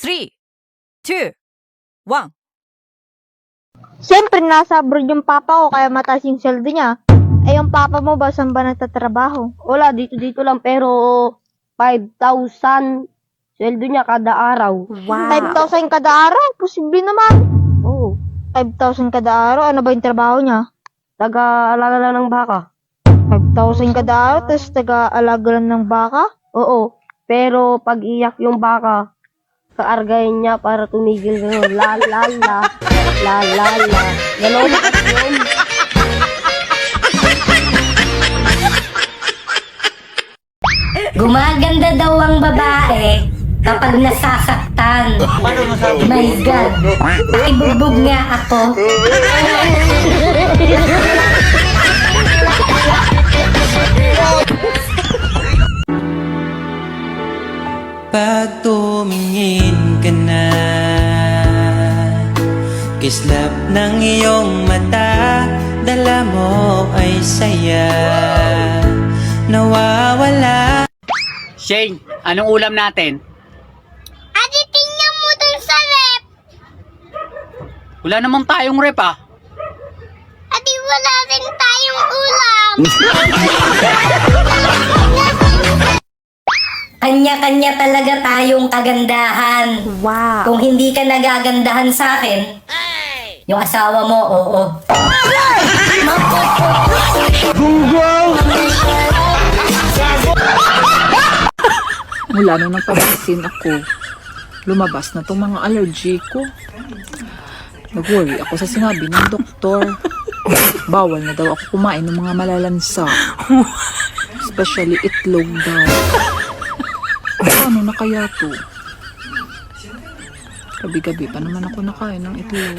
3, 2, 1. Siyempre, nasa abroad yung papa ko, kaya mataas yung sweldo niya. Eh, yung papa mo ba, saan ba nagtatrabaho? Wala, dito-dito lang, pero 5,000 sweldo niya kada araw. 5,000 kada araw? Posible naman. Oo. 5,000 kada araw? Ano ba yung trabaho niya? Taga-alaga lang ng baka. 5,000 kada araw, tapos taga-alaga lang ng baka? Oo. Pero pag iyak yung baka, kaargayin niya para tumigil gano'n. La la la. La la la. Ganon. Yun. Gumaganda daw ang babae kapag nasasaktan. My God. Ibugbog nga ako. Pag tumingin Kislap ng iyong mata Dala mo ay saya Nawawala Shane, anong ulam natin? Ate, tingnan mo dun sa rep! Wala namang tayong rep ah. Ate, wala rin tayong ulam! Kanya-kanya talaga tayong kagandahan. Wow! Kung hindi ka nagagandahan sa akin, yung asawa mo, oo. Mula nung nagpabaksin ako, lumabas na tong mga allergy ko. Nag-worry ako sa sinabi ng doktor. Bawal na daw ako kumain ng mga malalansa. Especially itlog daw. Paano na kaya to? Gabi-gabi pa naman ako nakain ng itlog.